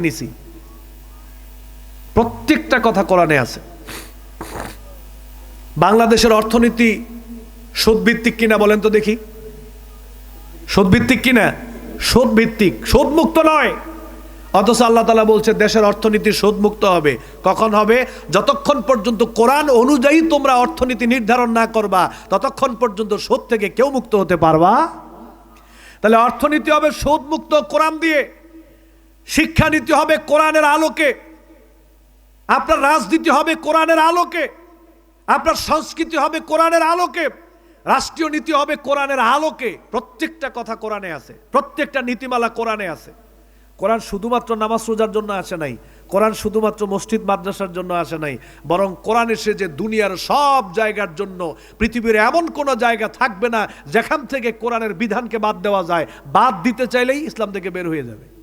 নিছি প্রত্যেকটা কথা কোরআনে আছে। বাংলাদেশের অর্থনীতি সুদভিত্তিক কিনা বলেন তো দেখি। সুদভিত্তিক কিনা? সুদভিত্তিক সুদমুক্ত নয়। অথচ আল্লাহ তালা বলছে, দেশের অর্থনীতি সুদমুক্ত হবে। কখন হবে? যতক্ষণ পর্যন্ত কোরআন অনুযায়ী তোমরা অর্থনীতি নির্ধারণ না করবা, ততক্ষণ পর্যন্ত সুদ থেকে কেউ মুক্ত হতে পারবা। তাহলে অর্থনীতি হবে সুদমুক্ত কোরআন দিয়ে। শিক্ষানীতি হবে কোরআনের আলোকে। আপনার রাজনীতি হবে কোরআনের আলোকে। আপনার সংস্কৃতি হবে কোরআনের আলোকে। রাষ্ট্রীয় নীতি হবে কোরআনের আলোকে। প্রত্যেকটা কথা কোরআনে আছে। প্রত্যেকটা নীতিমালা কোরআনে আছে। কোরআন শুধুমাত্র নামাজ রোজার জন্য আসে নাই। কোরআন শুধুমাত্র মসজিদ, মাদ্রাসার জন্য আসে নাই। বরং কোরআন এসে যে দুনিয়ার সব জায়গার জন্য, পৃথিবীর এমন কোনো জায়গা থাকবে না যেখান থেকে কোরআনের বিধানকে বাদ দেওয়া যায়। বাদ দিতে চাইলেই ইসলাম থেকে বের হয়ে যাবে।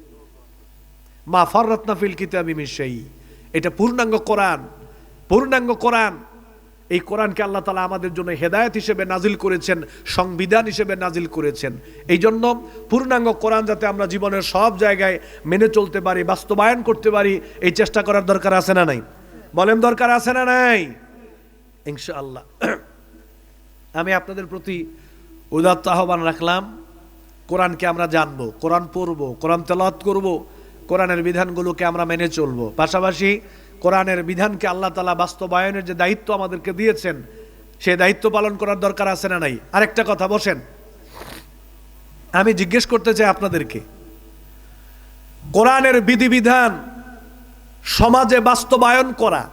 মা ফররত্না ফিল কিতাবি মিশাই এটা পূর্ণাঙ্গ কোরআন পূর্ণাঙ্গ কোরআন। এই কোরআনকে আল্লাহ তালা আমাদের জন্য হেদায়েত হিসেবে নাজিল করেছেন, সংবিধান হিসেবে নাজিল করেছেন। এই জন্য পূর্ণাঙ্গ কোরআন যাতে আমরা জীবনের সব জায়গায় মেনে চলতে পারি, বাস্তবায়ন করতে পারি, এই চেষ্টা করার দরকার আছে না নাই? বলেন দরকার আছে না নাই? ইনশাআল্লাহ। আমি আপনাদের প্রতি উদাত্ত আহ্বান রাখলাম। কোরআনকে আমরা জানব, কোরআন পড়ব, কোরআন তেলাওয়াত করব। কোরআনের বিধানগুলোকে আমরা মেনে চলবো। পাশাপাশি কোরআনের বিধানকে আল্লাহ তালা বাস্তবায়নের যে দায়িত্ব আমাদেরকে দিয়েছেন, সে দায়িত্ব পালন করার দরকার আছে না নাই? আরেকটা কথা, বসেন। আমি জিজ্ঞেস করতে চাই আপনাদেরকে, কোরআনের বিধিবিধান সমাজে বাস্তবায়ন করা,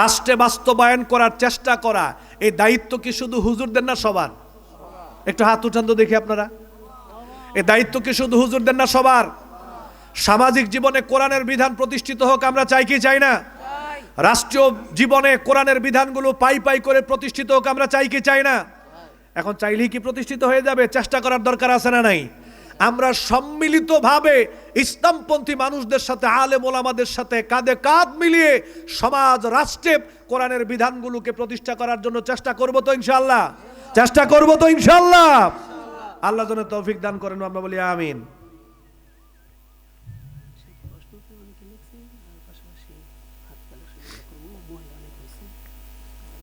রাষ্ট্রে বাস্তবায়ন করার চেষ্টা করা, এই দায়িত্ব কি শুধু হুজুরদের না সবার? একটু হাত উঠান তো দেখি আপনারা। এই দায়িত্ব কি শুধু হুজুরদের না সবার? সামাজিক জীবনে কোরআনের বিধান প্রতিষ্ঠিত হোক, আমরা চাই কি চাই না? রাষ্ট্রীয় জীবনে কোরআনের বিধানগুলো পাই পাই করে প্রতিষ্ঠিত হোক, আমরা চাই কি চাই না? এখন চাইলেই কি প্রতিষ্ঠিত হয়ে যাবে? চেষ্টা করার দরকার আছে না নাই? আমরা সম্মিলিতভাবে ইসলামপন্থী মানুষদের সাথে, আলেম ওলামাদের সাথে কাঁধে কাঁধ মিলিয়ে সমাজ, রাষ্ট্রে কোরআনের বিধানগুলোকে প্রতিষ্ঠা করার জন্য চেষ্টা করব তো ইনশাল্লাহ চেষ্টা করব তো ইনশাল্লাহ আল্লাহ যেন তৌফিক দান করেন, আমরা বলি আমিন।